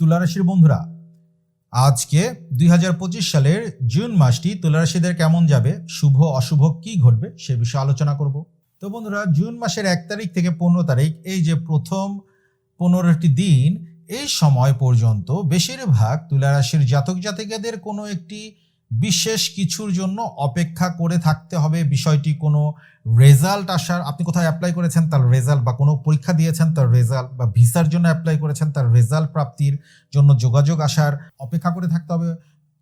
তুলারাশির বন্ধুরা, আজকে দুই হাজার পঁচিশ সালের জুন মাসটি তুলারাশিদের কেমন যাবে, শুভ, অশুভ কি ঘটবে সে বিষয়ে আলোচনা করব। তো বন্ধুরা, জুন মাসের এক তারিখ থেকে পনেরো তারিখ, এই যে প্রথম পনেরোটি দিন, এই সময় পর্যন্ত বেশিরভাগ তুলারাশির জাতক জাতিকাদের কোনো একটি বিশেষ কিছুর জন্য অপেক্ষা করে থাকতে হবে। বিষয়টি কোনো রেজাল্ট আসার আপনি কোথায় অ্যাপ্লাই করেছেন তার রেজাল্ট বা কোনো পরীক্ষা দিয়েছেন তার রেজাল্ট বা ভিসার জন্য অ্যাপ্লাই করেছেন তার রেজাল্ট প্রাপ্তির জন্য যোগাযোগ আসার অপেক্ষা করে থাকতে হবে।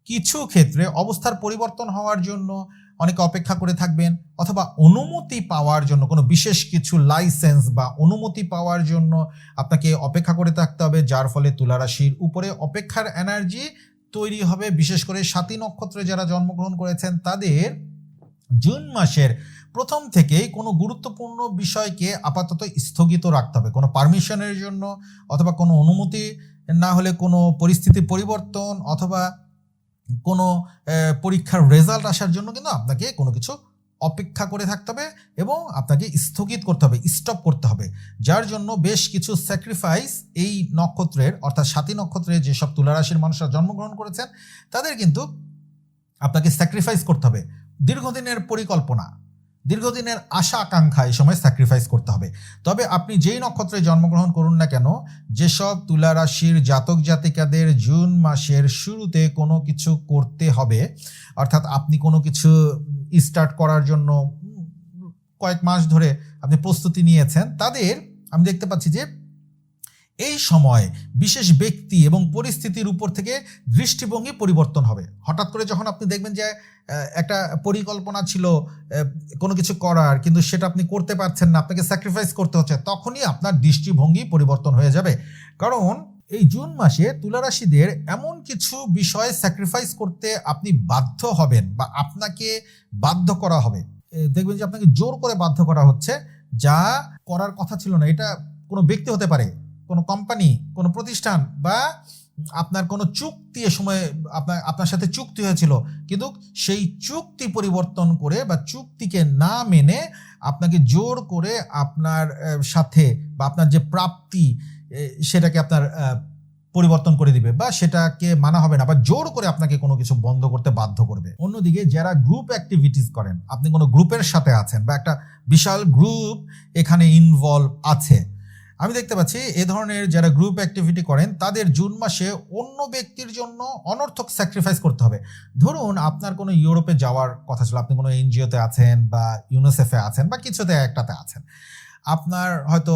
কিছু ক্ষেত্রে অবস্থার পরিবর্তন হওয়ার জন্য অনেকে অপেক্ষা করে থাকবেন অথবা অনুমতি পাওয়ার জন্য কোনো বিশেষ কিছু লাইসেন্স বা অনুমতি পাওয়ার জন্য আপনাকে অপেক্ষা করে থাকতে হবে, যার ফলে তুলারাশির উপরে অপেক্ষার এনার্জি তৈরি হবে। বিশেষ করে সাতী নক্ষত্রে যারা জন্মগ্রহণ করেছেন, তাদের জুন মাসের প্রথম থেকেই কোনো গুরুত্বপূর্ণ বিষয়কে আপাতত স্থগিত রাখতে হবে। কোনো পারমিশনের জন্য অথবা কোনো অনুমতি না হলে কোনো পরিস্থিতি পরিবর্তন অথবা কোনো পরীক্ষার রেজাল্ট আসার জন্য কিন্তু আপনাকে কোনো কিছু অপেক্ষা করে থাকতে হবে এবং আপনাকে স্থগিত করতে হবে স্টপ করতে হবে। যার জন্য বেশ কিছু স্যাক্রিফাইস এই নক্ষত্রের, অর্থাৎ সাতী নক্ষত্রের যেসব তুলারাশির মানুষরা জন্মগ্রহণ করেছেন, তাদের কিন্তু আপনাকে স্যাক্রিফাইস করতে হবে। দীর্ঘদিনের পরিকল্পনা। দীর্ঘদিনের আশা আকাঙ্ক্ষা এই সময় স্যাক্রিফাইস করতে হবে। তবে আপনি যেই নক্ষত্রে জন্মগ্রহণ করুন না কেন, যেসব তুলা রাশির জাতক জাতিকাদের জুন মাসের শুরুতে কোনো কিছু করতে হবে, অর্থাৎ আপনি কোনো কিছু স্টার্ট করার জন্য কয়েক মাস ধরে আপনি প্রস্তুতি নিয়েছেন, তাদের আমি দেখতে পাচ্ছি যে এই সময় বিশেষ ব্যক্তি এবং পরিস্থিতির উপর থেকে দৃষ্টিভঙ্গি পরিবর্তন হবে। হঠাৎ করে যখন আপনি দেখবেন যে একটা পরিকল্পনা ছিল কোনো কিছু করার কিন্তু সেটা আপনি করতে পারছেন না, আপনাকে স্যাক্রিফাইস করতে হচ্ছে, তখনই আপনার দৃষ্টিভঙ্গি পরিবর্তন হয়ে যাবে। কারণ এই জুন মাসে তুলারাশিদের এমন কিছু বিষয় স্যাক্রিফাইস করতে আপনি বাধ্য হবেন বা আপনাকে বাধ্য করা হবে। দেখবেন যে আপনাকে জোর করে বাধ্য করা হচ্ছে, যা করার কথা ছিল না। এটা কোনো ব্যক্তি হতে পারে কোনো কোম্পানি কোনো প্রতিষ্ঠান বা আপনার কোনো চুক্তি এ সময় আপনার আপনার সাথে চুক্তি হয়েছিল, কিন্তু সেই চুক্তি পরিবর্তন করে বা চুক্তিকে না মেনে আপনাকে জোর করে আপনার সাথে বা আপনার যে প্রাপ্তি সেটাকে আপনার পরিবর্তন করে দিবে বা সেটাকে মানা হবে না বা জোর করে আপনাকে কোনো কিছু বন্ধ করতে বাধ্য করবে। অন্যদিকে যারা গ্রুপ অ্যাক্টিভিটিস করেন, আপনি কোনো গ্রুপের সাথে আছেন বা একটা বিশাল গ্রুপ এখানে ইনভলভ আছে আমি দেখতে পাচ্ছি এ ধরনের যারা গ্রুপ অ্যাক্টিভিটি করেন, তাদের জুন মাসে অন্য ব্যক্তির জন্য অনর্থক স্যাক্রিফাইস করতে হবে। ধরুন আপনার কোনো ইউরোপে যাওয়ার কথা ছিল, আপনি কোনো এনজিওতে আছেন বা ইউনিসেফে আছেন বা কিছুতে একটাতে আছেন। আপনার হয়তো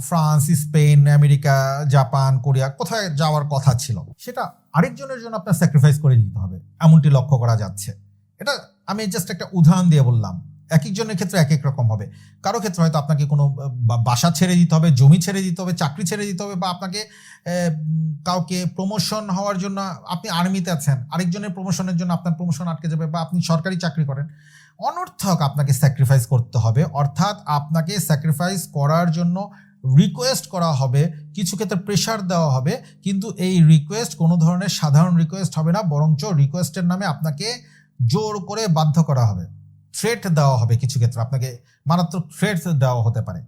France, Spain, America, Japan, Korea কোথায় যাওয়ার কথা ছিল, সেটা আরেকজনের জন্য আপনার স্যাক্রিফাইস করে দিতে হবে। এমনটি লক্ষ্য করা যাচ্ছে। এটা আমি জাস্ট একটা উদাহরণ দিয়ে বললাম। এক একজনের ক্ষেত্রে এক এক রকম হবে। কারও ক্ষেত্রে হয়তো আপনাকে কোনো বাসা ছেড়ে দিতে হবে, জমি ছেড়ে দিতে হবে, চাকরি ছেড়ে দিতে হবে বা আপনাকে কাউকে প্রমোশন হওয়ার জন্য আপনি আর্মিতে আছেন, আরেকজনের প্রমোশনের জন্য আপনার প্রমোশন আটকে যাবে বা আপনি সরকারি চাকরি করেন, অনর্থক আপনাকে স্যাক্রিফাইস করতে হবে। অর্থাৎ আপনাকে স্যাক্রিফাইস করার জন্য রিকোয়েস্ট করা হবে, কিছু ক্ষেত্রে প্রেশার দেওয়া হবে, কিন্তু এই রিকোয়েস্ট কোনো ধরনের সাধারণ রিকোয়েস্ট হবে না, বরঞ্চ রিকোয়েস্টের নামে আপনাকে জোর করে বাধ্য করা হবে। থ্রেট দেওয়া হবে কিছু ক্ষেত্রে। আপনাকে মারাত্মক থ্রেট দেওয়া হতে পারে।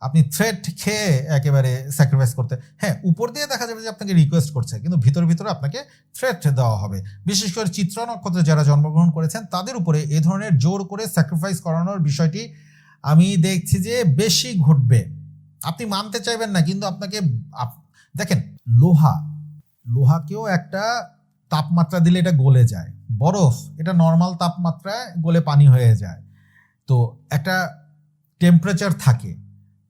আপনি থ্রেট খেয়ে একেবারে স্যাক্রিফাইস করতে হ্যাঁ উপর দিয়ে দেখা যাবে যে আপনাকে রিকোয়েস্ট করছে, কিন্তু ভিতর ভিতরে আপনাকে থ্রেট দেওয়া হবে। বিশেষ করে চিত্র নক্ষত্রে যারা জন্মগ্রহণ করেছেন, তাদের উপরে এ ধরনের জোর করে স্যাক্রিফাইস করানোর বিষয়টি আমি দেখছি যে বেশি ঘটবে। আপনি মানতে চাইবেন না, কিন্তু আপনাকে আপ- দেখেন, লোহা। লোহাকেও একটা তাপমাত্রা দিলে এটা গলে যায়। বরফ, এটা নর্মাল তাপমাত্রায় গলে পানি হয়ে যায়। তো একটা টেম্পারেচার থাকে।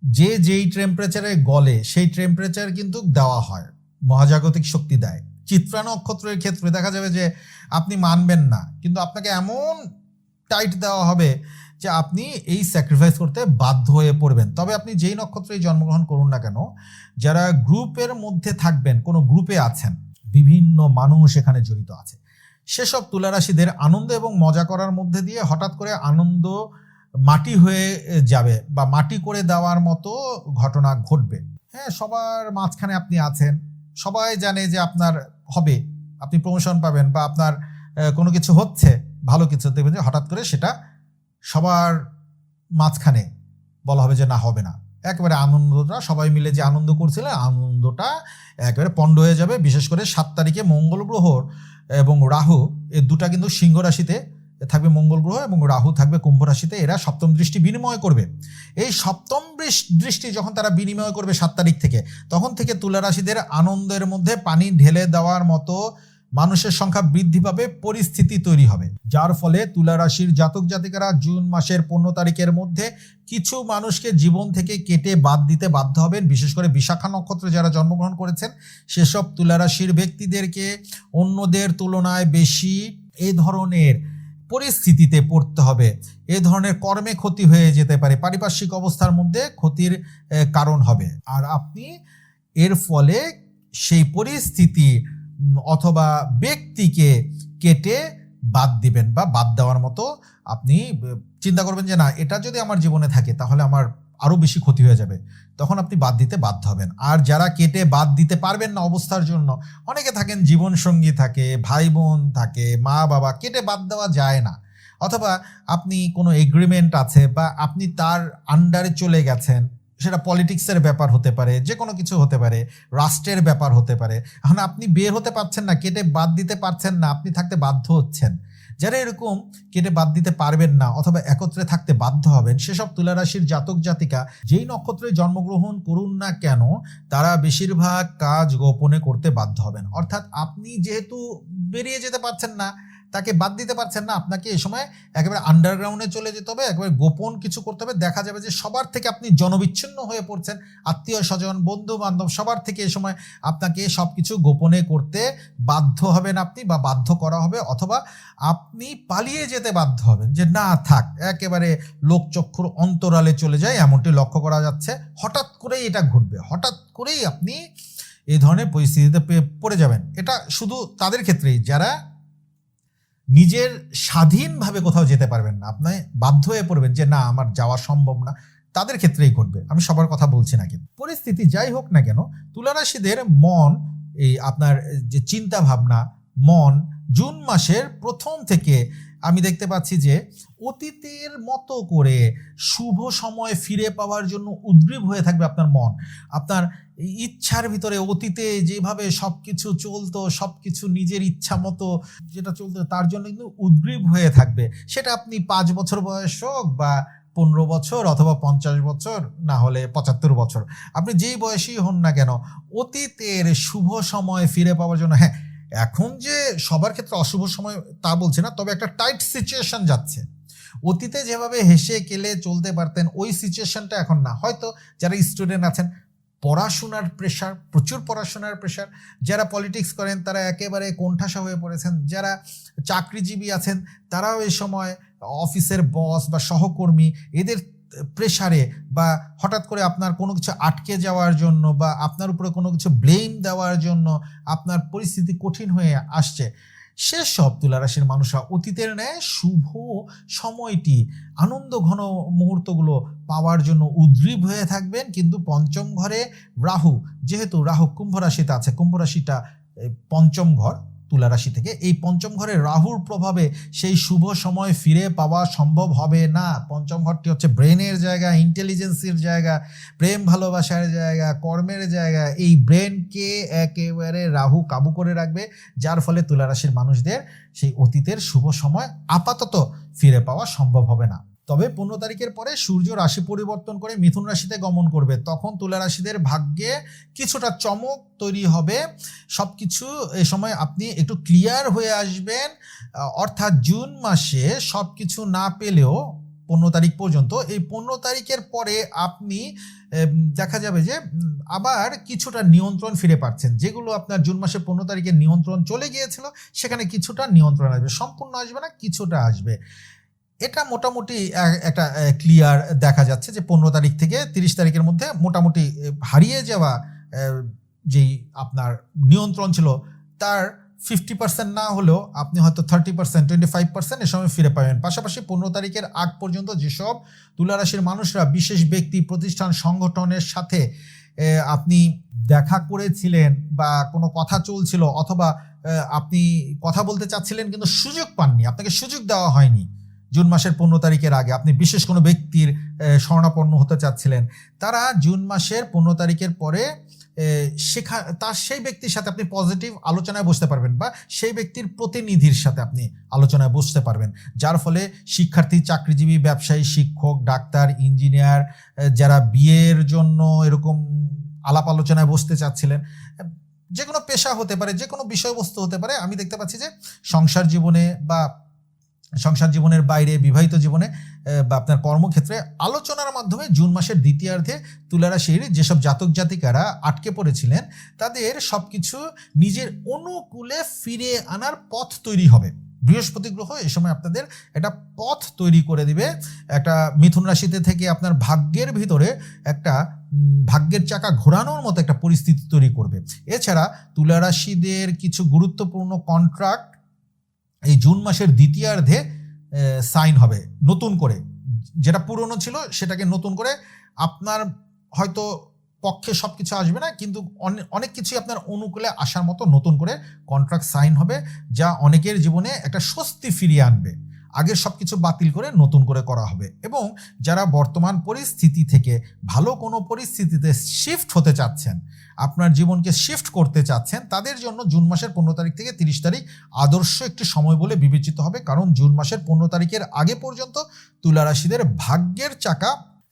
যে যেই টেম্পারেচারে গলে, সেই টেম্পারেচার কিন্তু দেওয়া হয়, মহাজাগতিক শক্তি দেয়। চিত্রা নক্ষত্রের ক্ষেত্রে দেখা যাবে যে আপনি মানবেন না, কিন্তু আপনাকে এমন টাইট দেওয়া হবে যে আপনি এই স্যাক্রিফাইস করতে বাধ্য হয়ে পড়বেন। তবে আপনি যেই নক্ষত্রেই জন্মগ্রহণ করুন না কেন, যারা গ্রুপের মধ্যে থাকবেন, কোনো গ্রুপে আছেন, বিভিন্ন মানুষ এখানে জড়িত আছে। সেসব তুলারাশিদের আনন্দ এবং মজা করার মধ্যে দিয়ে হঠাৎ করে আনন্দ মাটি হয়ে যাবে বা মাটি করে দেওয়ার মতো ঘটনা ঘটবে। হ্যাঁ সবার মাঝখানে আপনি আছেন, সবাই জানে যে আপনার হবে, আপনি প্রমোশন পাবেন বা আপনার কোনো কিছু হচ্ছে, ভালো কিছু দেখবেন যে হঠাৎ করে সেটা সবার মাঝখানে বলা হবে যে না, হবে না। একেবারে আনন্দটা, সবাই মিলে যে আনন্দ করছিল, আনন্দটা একেবারে পণ্ড হয়ে যাবে। বিশেষ করে সাত তারিখে মঙ্গল গ্রহ এবং রাহু এই দুটা কিন্তু সিংহ রাশিতে থাকবে মঙ্গল গ্রহ এবং রাহু থাকবে কুম্ভ রাশিতে। এরা সপ্তম দৃষ্টি বিনিময় করবে। এই সপ্তম দৃষ্টি যখন তারা বিনিময় করবে সাত তারিখ থেকে, তখন থেকে তুলা রাশিদের আনন্দের মধ্যে পানি ঢেলে দেওয়ার মতো মানুষের সংখ্যা বৃদ্ধি পাবে, পরিস্থিতি তৈরি হবে। যার ফলে তুলা রাশির জাতক জাতিকারা জুন মাসের পনেরো তারিখের মধ্যে কিছু মানুষকে জীবন থেকে কেটে বাদ দিতে বাধ্য হবেন। বিশেষ করে বিশাখা নক্ষত্রে যারা জন্মগ্রহণ করেছেন, সেসব তুলা রাশির ব্যক্তিদেরকে অন্যদের তুলনায় বেশি এ ধরনের পরিস্থিতিতে পড়তে হবে। এ ধরনের কর্মে ক্ষতি হয়ে যেতে পারে। পারিপার্শ্বিক অবস্থার মধ্যে ক্ষতির কারণ হবে। আর আপনি এর ফলে সেই পরিস্থিতি অথবা ব্যক্তিকে কেটে বাদ দিবেন বা বাদ দেওয়ার মতো আপনি চিন্তা করবেন যে না, এটা যদি আমার জীবনে থাকে তাহলে আমার আরও বেশি ক্ষতি হয়ে যাবে। তখন আপনি বাদ দিতে বাধ্য হবেন। আর যারা কেটে বাদ দিতে পারবেন না অবস্থার জন্য, অনেকে থাকেন জীবন সঙ্গী থাকে ভাই বোন থাকে, মা, বাবা, কেটে বাদ দেওয়া যায় না। অথবা আপনি কোনো এগ্রিমেন্ট আছে বা আপনি তার আন্ডারে চলে গেছেন সেটা পলিটিক্সের ব্যাপার হতে পারে যে কোনো কিছু হতে পারে, রাষ্ট্রের ব্যাপার হতে পারে। এখন আপনি বের হতে পারছেন না, কেটে বাদ দিতে পারছেন না, আপনি থাকতে বাধ্য হচ্ছেন। যারা এরকম কেটে বাদ দিতে পারবেন না অথবা একত্রে থাকতে বাধ্য হবেন, সেসব তুলারাশির জাতক জাতিকা যেই নক্ষত্রে জন্মগ্রহণ করুন না কেন, তারা বেশিরভাগ কাজ গোপনে করতে বাধ্য হবেন। অর্থাৎ আপনি যেহেতু বেরিয়ে যেতে পারছেন না তাকে বাদ দিতে পারছেন না। আপনাকে এই সময় একেবারে আন্ডারগ্রাউন্ডে চলে যেতে হবে, একেবারে গোপন কিছু করতে হবে। দেখা যাবে যে সবার থেকে আপনি জনবিচ্ছিন্ন হয়ে পড়ছেন আত্মীয় স্বজন বন্ধু বান্ধব সবার থেকে এই সময় আপনাকে সব কিছু গোপনে করতে বাধ্য হবেন আপনি বা বাধ্য করা হবে অথবা আপনি পালিয়ে যেতে বাধ্য হবেন যে না, থাক, একেবারে লোকচক্ষুর অন্তরালে চলে যায়, এমনটি লক্ষ্য করা যাচ্ছে। হঠাৎ করেই এটা ঘটবে, হঠাৎ করেই আপনি এই ধরনের পরিস্থিতিতে পড়ে যাবেন। এটা শুধু তাদের ক্ষেত্রেই, যারা নিজের স্বাধীনভাবে কোথাও যেতে পারবেন না। আপনি বাধ্য হয়ে পড়বেন যে, না, আমার যাওয়া সম্ভব না। তাদের ক্ষেত্রেই ঘটবে। আমি সবার কথা বলছি না কিন্তু। পরিস্থিতি যাই হোক না কেন, তুলারাশিদের মন, এই আপনার যে চিন্তা ভাবনা মন জুন মাসের প্রথম থেকে আমি দেখতে পাচ্ছি যে, অতীতের মতো করে শুভ সময় ফিরে পাওয়ার জন্য উদ্গ্রীব হয়ে থাকবে আপনার মন। আপনার ইচ্ছার ভিতরে, অতীতে যেভাবে সবকিছু চলতো, সবকিছু নিজের ইচ্ছা মতো যেটা চলতো, তার জন্য কিন্তু উদ্গ্রীব হয়ে থাকবে। সেটা আপনি পাঁচ বছর বয়স হোক বা পনেরো বছর অথবা পঞ্চাশ বছর, না হলে পঁচাত্তর বছর, আপনি যেই বয়সী হন না কেন, অতীতের শুভ সময় ফিরে পাওয়ার জন্য হ্যাঁ এখন যে সবার ক্ষেত্রে অশুভ সময় তা বলছি না, তবে একটা টাইট সিচুয়েশন যাচ্ছে। অতীতে যেভাবে হেসে কেলে চলতে পারতেন, ওই সিচুয়েশনটা এখন না। হয়তো যারা স্টুডেন্ট আছেন পড়াশোনার প্রেশার প্রচুর পড়াশোনার প্রেশার যারা পলিটিক্স করেন, তারা একেবারে কোণঠাসা হয়ে পড়েছেন। যারা চাকরিজীবী আছেন, তারাও এই সময় অফিসের বস বা সহকর্মী, এদের প্রেশারে বা হঠাৎ করে আপনার কোনো কিছু আটকে যাওয়ার জন্য বা আপনার উপরে কোনো কিছু ব্লেম দেওয়ার জন্য আপনার পরিস্থিতি কঠিন হয়ে আসছে। সেসব তুলারাশির মানুষরা অতীতের ন্যায় শুভ সময়টি, আনন্দ ঘন মুহূর্তগুলো পাওয়ার জন্য উদ্গ্রীব হয়ে থাকবেন। কিন্তু পঞ্চম ঘরে রাহু, যেহেতু রাহু কুম্ভ রাশিতে আছে, কুম্ভ রাশিটা পঞ্চম ঘর। তুলা রাশি থেকে এই পঞ্চম ঘরে রাহুর প্রভাবে সেই শুভ সময় ফিরে পাওয়া সম্ভব হবে না। পঞ্চম ঘরটি হচ্ছে ব্রেনের জায়গা, ইন্টেলিজেন্সের জায়গা, প্রেম ভালোবাসার জায়গা, কর্মের জায়গা। এই ব্রেনকে একেবারে রাহু কাবু করে রাখবে, যার ফলে তুলা রাশির মানুষদের সেই অতীতের শুভ সময় আপাতত ফিরে পাওয়া সম্ভব হবে না। তবে পনেরো তারিখের পরে সূর্য রাশি পরিবর্তন করে মিথুন রাশিতে গমন করবে। তখন তুলা রাশিদের ভাগ্যে কিছুটা চমক তৈরি হবে। সব কিছু এ সময় আপনি একটু ক্লিয়ার হয়ে আসবেন। অর্থাৎ জুন মাসে সব কিছু না পেলেও পনেরো তারিখ পর্যন্ত, এই পনেরো তারিখের পরে আপনি দেখা যাবে যে আবার কিছুটা নিয়ন্ত্রণ ফিরে পাচ্ছেন। যেগুলো আপনার জুন মাসের পনেরো তারিখে নিয়ন্ত্রণ চলে গিয়েছিল, সেখানে কিছুটা নিয়ন্ত্রণ আসবে। সম্পূর্ণ আসবে না, কিছুটা আসবে। এটা মোটামুটি একটা ক্লিয়ার দেখা যাচ্ছে যে পনেরো তারিখ থেকে তিরিশ তারিখের মধ্যে মোটামুটি হারিয়ে যাওয়া যেই আপনার নিয়ন্ত্রণ ছিল, তার ফিফটি পার্সেন্ট না হলেও আপনি হয়তো thirty percent twenty five percent এ সময় ফিরে পাবেন। পাশাপাশি পনেরো তারিখের আগ পর্যন্ত যেসব তুলারাশির মানুষরা, বিশেষ ব্যক্তি, প্রতিষ্ঠান, সংগঠনের সাথে আপনি দেখা করেছিলেন বা কোনো কথা চলছিল অথবা আপনি কথা বলতে চাচ্ছিলেন কিন্তু সুযোগ পাননি, আপনাকে সুযোগ দেওয়া হয়নি জুন মাসের পনেরো তারিখের আগে আপনি বিশেষ কোনো ব্যক্তির আহ, শরণাপন্ন হতে চাচ্ছিলেন তারা জুন মাসের পনেরো তারিখের পরে শেখা তার সেই ব্যক্তির সাথে আপনি পজিটিভ আলোচনায় বসতে পারবেন বা সেই ব্যক্তির প্রতিনিধির সাথে আপনি আলোচনায় বসতে পারবেন। যার ফলে শিক্ষার্থী চাকরিজীবী ব্যবসায়ী শিক্ষক ডাক্তার ইঞ্জিনিয়ার যারা বিয়ের জন্য এরকম আলাপ আলোচনায় বসতে চাচ্ছিলেন যে কোনো পেশা হতে পারে যে কোনো বিষয়বস্তু হতে পারে আমি দেখতে পাচ্ছি যে সংসার জীবনে বা সংসার জীবনের বাইরে, বিবাহিত জীবনে বা আপনার কর্মক্ষেত্রে আলোচনার মাধ্যমে জুন মাসের দ্বিতীয়ার্ধে তুলারাশির যেসব জাতক জাতিকারা আটকে পড়েছিলেন, তাদের সবকিছু নিজের অনুকূলে ফিরে আনার পথ তৈরি হবে। বৃহস্পতি গ্রহ এ সময় আপনাদের একটা পথ তৈরি করে দিবে। একটা মিথুন রাশিতে থেকে আপনার ভাগ্যের ভিতরে একটা ভাগ্যের চাকা ঘোরানোর মতো একটা পরিস্থিতি তৈরি করবে। এছাড়া তুলারাশিদের কিছু গুরুত্বপূর্ণ কন্ট্রাক্ট এই জুন মাসের দ্বিতীয়ার্ধে সাইন হবে, নতুন করে। যেটা পুরনো ছিল, সেটাকে নতুন করে আপনার হয়তো পক্ষে সব কিছু আসবে না, কিন্তু অনেক কিছুই আপনার অনুকূলে আসার মতো নতুন করে কন্ট্রাক্ট সাইন হবে, যা অনেকের জীবনে একটা স্বস্তি ফিরিয়ে আনবে। আগের সব কিছু বাতিল করে নতুন করে করা হবে। এবং যারা বর্তমান পরিস্থিতি থেকে ভালো কোনো পরিস্থিতিতে শিফট হতে চাচ্ছেন, আপনার জীবনকে শিফট করতে চাচ্ছেন, তাদের জন্য জুন মাসের পনেরো তারিখ থেকে তিরিশ তারিখ আদর্শ একটি সময় বলে বিবেচিত হবে। কারণ জুন মাসের পনেরো তারিখের আগে পর্যন্ত তুলা রাশিদের ভাগ্যের চাকা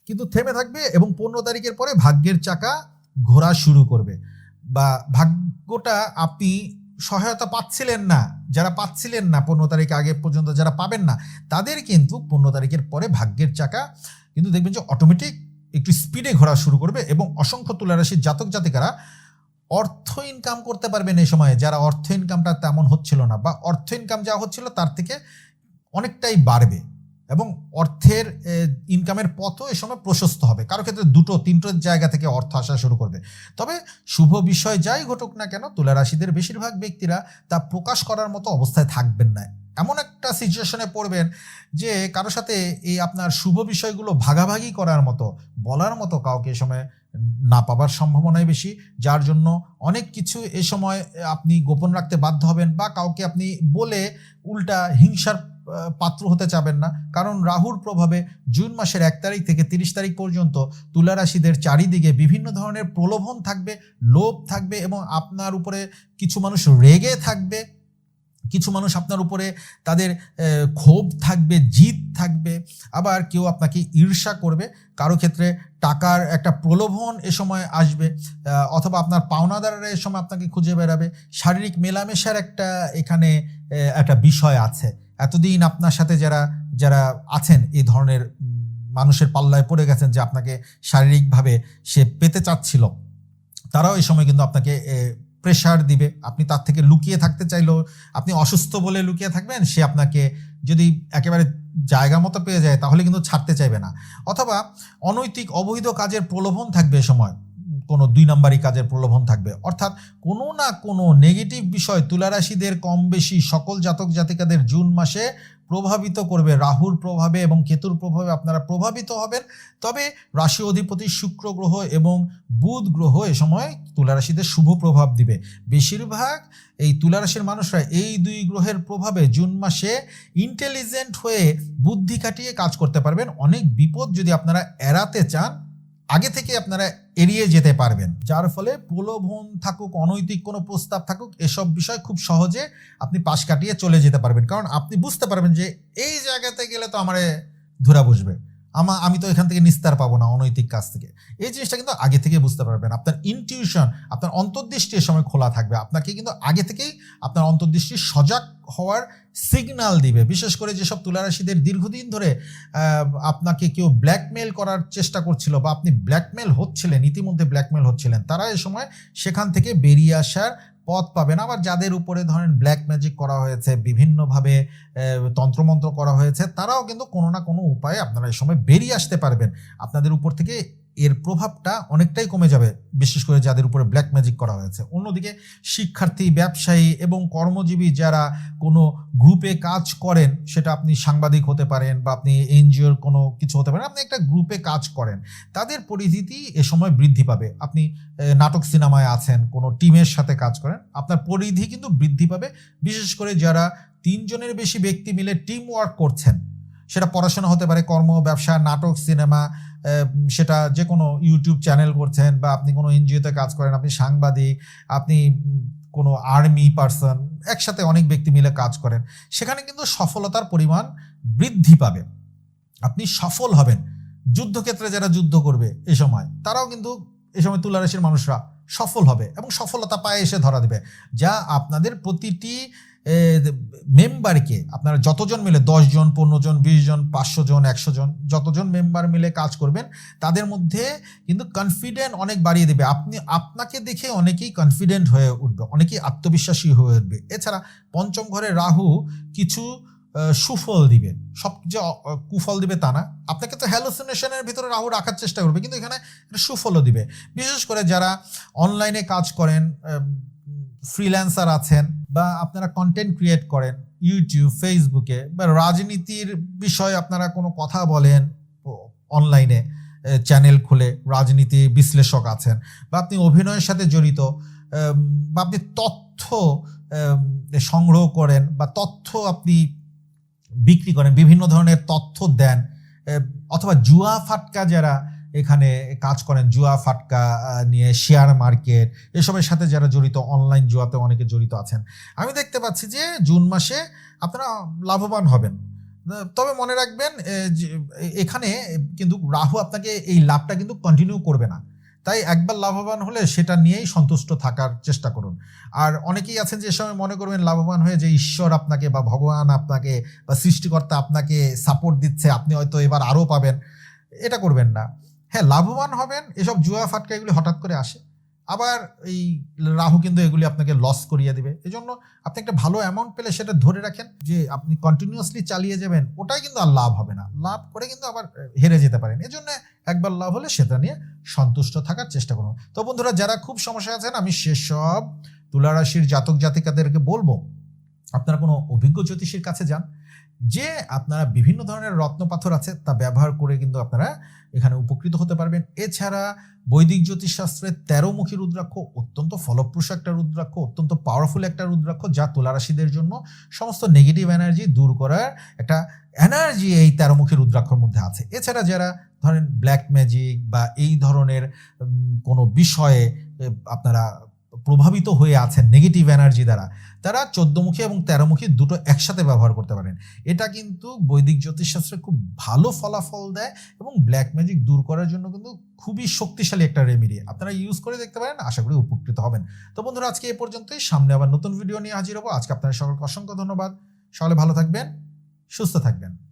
কিন্তু থেমে থাকবে এবং পনেরো তারিখের পরে ভাগ্যের চাকা ঘোরা শুরু করবে। বা ভাগ্যটা আপনি সহায়তা পাচ্ছিলেন না, যারা পাচ্ছিলেন না পনেরো তারিখ আগে পর্যন্ত, যারা পাবেন না, তাদের কিন্তু পনেরো তারিখের পরে ভাগ্যের চাকা কিন্তু দেখবেন যে অটোমেটিক একটু স্পিডে ঘোরা শুরু করবে এবং অসংখ্য তুলারাশির জাতক জাতিকারা অর্থ ইনকাম করতে পারবেন এই সময়ে। যারা অর্থ ইনকামটা তেমন হচ্ছিল না বা অর্থ ইনকাম যা হচ্ছিল তার থেকে অনেকটাই বাড়বে। এবং অর্থের ইনকামের পথও এ সময় প্রশস্ত হবে। কারও ক্ষেত্রে দুটো তিনটো জায়গা থেকে অর্থ আসা শুরু করবে। তবে শুভ বিষয় যাই ঘটুক না কেন তুলা রাশিদের বেশিরভাগ ব্যক্তিরা তা প্রকাশ করার মতো অবস্থায় থাকবেন না। এমন একটা সিচুয়েশনে পড়বেন যে কারও সাথে এই আপনার শুভ বিষয়গুলো ভাগাভাগি করার মতো, বলার মতো কাউকে এ সময় না পাবার সম্ভাবনাই বেশি। যার জন্য অনেক কিছু এ সময় আপনি গোপন রাখতে বাধ্য হবেন বা কাউকে আপনি বলে উল্টা হিংসার পাত্র হতে চাবেন না। কারণ রাহুর প্রভাবে জুন মাসের এক তারিখ থেকে তিরিশ তারিখ পর্যন্ত তুলা রাশিদের চারিদিকে বিভিন্ন ধরনের প্রলোভন থাকবে, লোভ থাকবে এবং আপনার উপরে কিছু মানুষ রেগে থাকবে, কিছু মানুষ আপনার উপরে তাদের ক্ষোভ থাকবে, জিদ থাকবে, আবার কেউ আপনাকে ঈর্ষা করবে। কারও ক্ষেত্রে টাকার একটা প্রলোভন এ সময় আসবে অথবা আপনার পাওনাদাররা এ সময় আপনাকে খুঁজে বেড়াবে। শারীরিক মেলামেশার একটা এখানে একটা বিষয় আছে। এতদিন আপনার সাথে যারা যারা আছেন, এই ধরনের মানুষের পাল্লায় পড়ে গেছেন যে আপনাকে শারীরিকভাবে সে পেতে চাচ্ছিল, তারাও এই সময় কিন্তু আপনাকে প্রেশার দিবে। আপনি তার থেকে লুকিয়ে থাকতে চাইলেও, আপনি অসুস্থ বলে লুকিয়ে থাকবেন, সে আপনাকে যদি একেবারে জায়গা মতো পেয়ে যায়, তাহলে কিন্তু ছাড়তে চাইবে না। অথবা অনৈতিক, অবৈধ কাজের প্রলোভন থাকবে এ সময়। কোনো দুই নাম্বারই কাজের প্রলোভন থাকবে। অর্থাৎ কোনো না কোনো নেগেটিভ বিষয় তুলারাশিদের কম বেশি সকল জাতক জাতিকাদের জুন মাসে প্রভাবিত করবে। রাহুর প্রভাবে এবং কেতুর প্রভাবে আপনারা প্রভাবিত হবেন। তবে রাশি অধিপতি শুক্র গ্রহ এবং বুধ গ্রহ এ সময় তুলারাশিদের শুভ প্রভাব দিবে। বেশিরভাগ এই তুলারাশির মানুষরা এই দুই গ্রহের প্রভাবে জুন মাসে ইন্টেলিজেন্ট হয়ে বুদ্ধি খাটিয়ে কাজ করতে পারবেন। অনেক বিপদ যদি আপনারা এড়াতে চান আগে থেকে আপনারা এড়িয়ে যেতে পারবেন। যার ফলে প্রলোভন থাকুক, অনৈতিক কোনো প্রস্তাব থাকুক, এসব বিষয় খুব সহজে আপনি পাশ কাটিয়ে চলে যেতে পারবেন। কারণ আপনি বুঝতে পারবেন যে এই জায়গাতে গেলে তো আমারে ধরা বসবে। আমা, আমি তো এখান থেকে নিস্তার পাবো না অনৈতিক কাজ থেকে। এই জিনিসটা কিন্তু আগে থেকে বুঝতে পারবেন। আপনার ইনটিউশন আপনার অন্তর্দৃষ্টি এ সময় খোলা থাকবে। আপনাকে কিন্তু আগে থেকেই আপনার অন্তর্দৃষ্টি সজাগ হওয়ার সিগন্যাল দিবে। বিশেষ করে যেসব তুলারাশিদের দীর্ঘদিন ধরে আপনাকে কেউ ব্ল্যাকমেল করার চেষ্টা করছিল বা আপনি ব্ল্যাকমেল হচ্ছিলেন, ইতিমধ্যে ব্ল্যাকমেল হচ্ছিলেন, তারা এ সময় সেখান থেকে বেরিয়ে আসার পথ পাবেন। আবার যাদের উপরে ধরেন ব্ল্যাক ম্যাজিক করা হয়েছে, বিভিন্নভাবে তন্ত্রমন্ত্র করা হয়েছে, তারাও কিন্তু কোনো না কোনো উপায়ে আপনারা এই সময় বেরিয়ে আসতে পারবেন। আপনাদের উপর থেকে এর প্রভাবটা অনেকটাই কমে যাবে, বিশেষ করে যাদের উপরে ব্ল্যাক ম্যাজিক করা হয়েছে। অন্যদিকে শিক্ষার্থী, ব্যবসায়ী এবং কর্মজীবী যারা কোনো গ্রুপে কাজ করেন, সেটা আপনি সাংবাদিক হতে পারেন বা আপনি এনজিওর কোনো কিছু হতে পারেন, আপনি একটা গ্রুপে কাজ করেন, তাদের পরিধিতি এ সময় বৃদ্ধি পাবে। আপনি নাটক সিনেমায় আছেন, কোনো টিমের সাথে কাজ করেন, আপনার পরিধি কিন্তু বৃদ্ধি পাবে। বিশেষ করে যারা তিনজনের বেশি ব্যক্তি মিলে টিম ওয়ার্ক করছেন সেটা পড়াশোনা হতে পারে, কর্ম, ব্যবসা, নাটক, সিনেমা সেটা যে কোনো ইউটিউব চ্যানেল করছেন বা আপনি কোনো এনজিওতে কাজ করেন, আপনি সাংবাদিক, আপনি কোনো আর্মি পার্সন, একসাথে অনেক ব্যক্তি মিলে কাজ করেন, সেখানে কিন্তু সফলতার পরিমাণ বৃদ্ধি পাবে। আপনি সফল হবেন। যুদ্ধক্ষেত্রে যারা যুদ্ধ করবে এ সময়, তারাও কিন্তু এ সময় তুলারাশির মানুষরা সফল হবে এবং সফলতা পায়ে এসে ধরা দেবে। যা আপনাদের প্রতিটি মেম্বারকে আপনারা যতজন মিলে দশ জন, পনেরো জন, বিশ জন, পাঁচশো জন, একশো জন, যতজন মেম্বার মিলে কাজ করবেন, তাদের মধ্যে কিন্তু কনফিডেন্ট অনেক বাড়িয়ে দেবে। আপনি, আপনাকে দেখে অনেকেই কনফিডেন্ট হয়ে উঠবে, অনেকেই আত্মবিশ্বাসী হয়ে উঠবে। এছাড়া পঞ্চম ঘরে রাহু কিছু সুফল দিবে। সব যে কুফল দিবে তা না। আপনাকে তো হ্যালোসিনেশনের ভিতরে রাহু রাখার চেষ্টা করবে, কিন্তু এখানে সুফলও দিবে। বিশেষ করে যারা অনলাইনে কাজ করেন ফ্রিল্যান্সার আছেন বা আপনারা কন্টেন্ট ক্রিয়েট করেন ইউটিউব ফেসবুকে বা রাজনীতির বিষয়ে আপনারা কোনো কথা বলেন অনলাইনে চ্যানেল খুলে রাজনীতি বিশ্লেষক আছেন বা আপনি অভিনয়ের সাথে জড়িত বা আপনি তথ্য সংগ্রহ করেন বা তথ্য আপনি বিক্রি করেন, বিভিন্ন ধরনের তথ্য দেন অথবা জুয়া ফাটকা যারা এখানে কাজ করেন, জুয়া ফাটকা নিয়ে শেয়ার মার্কেট এসবের সাথে যারা জড়িত অনলাইন জুয়াতে অনেকে জড়িত আছেন। আমি দেখতে পাচ্ছি যে জুন মাসে আপনারা লাভবান হবেন। তবে মনে রাখবেন এখানে কিন্তু রাহু আপনাকে এই লাভটা কিন্তু কন্টিনিউ করবে না। তাই একবার লাভবান হলে সেটা নিয়েই সন্তুষ্ট থাকার চেষ্টা করুন। আর অনেকেই আছেন যে সময় মনে করবেন লাভবান হয়ে যে ঈশ্বর আপনাকে বা ভগবান আপনাকে বা সৃষ্টিকর্তা আপনাকে সাপোর্ট দিচ্ছে, আপনি হয়তো এবার আরও পাবেন। এটা করবেন না। হ্যাঁ লাভবান হবেন। এসব জুয়া ফাটকা এগুলি হঠাৎ করে আসে। আবার এই রাহু কিন্তু এগুলি আপনাকে লস করিয়ে দিবে। এই জন্য আপনি একটা ভালো অ্যামাউন্ট পেলে সেটা ধরে রাখেন যে, আপনি কন্টিনিউয়াসলি চালিয়ে যাবেন, ওটাই কিন্তু আর লাভ হবে না। লাভ করে কিন্তু আবার হেরে যেতে পারেন। এই জন্য একবার লাভ হলে সেটা নিয়ে সন্তুষ্ট থাকার চেষ্টা করুন। তো বন্ধুরা, যারা খুব সমস্যা আছেন, আমি সেসব তুলা রাশির জাতক জাতিকাদেরকে বলব আপনারা কোনো অভিজ্ঞ জ্যোতিষীর কাছে যান, যে আপনারা বিভিন্ন ধরনের রত্ন পাথর আছে তা ব্যবহার করে কিন্তু আপনারা এখানে উপকৃত হতে পারবেন। এছাড়া বৈদিক জ্যোতিষশাস্ত্রের তেরোমুখী রুদ্রাক্ষ, অত্যন্ত ফলপ্রসূ একটা রুদ্রাক্ষ, অত্যন্ত পাওয়ারফুল একটা রুদ্রাক্ষ, যা তুলারাশিদের জন্য সমস্ত নেগেটিভ এনার্জি দূর করার একটা এনার্জি এই তেরোমুখী রুদ্রাক্ষর মধ্যে আছে। এছাড়া যারা ধরেন ব্ল্যাক ম্যাজিক বা এই ধরনের কোনো বিষয়ে আপনারা প্রভাবিত হয়ে আছেন নেগেটিভ এনার্জি দ্বারা। তারা চোদ্দমুখী এবং তেরোমুখী দুটো একসাথে ব্যবহার করতে পারেন। এটা কিন্তু বৈদিক জ্যোতিষশাস্ত্রে খুব ভালো ফলাফল দেয় এবং ব্ল্যাক ম্যাজিক দূর করার জন্য কিন্তু খুবই শক্তিশালী একটা রেমিডি আপনারা ইউজ করে দেখতে পারেন, আশা করি উপকৃত হবেন। তো বন্ধুরা, আজকে এ পর্যন্তই। সামনে আবার নতুন ভিডিও নিয়ে হাজির হব। আজকে আপনাদের সকলকে অসংখ্য ধন্যবাদ। সকলে ভালো থাকবেন, সুস্থ থাকবেন।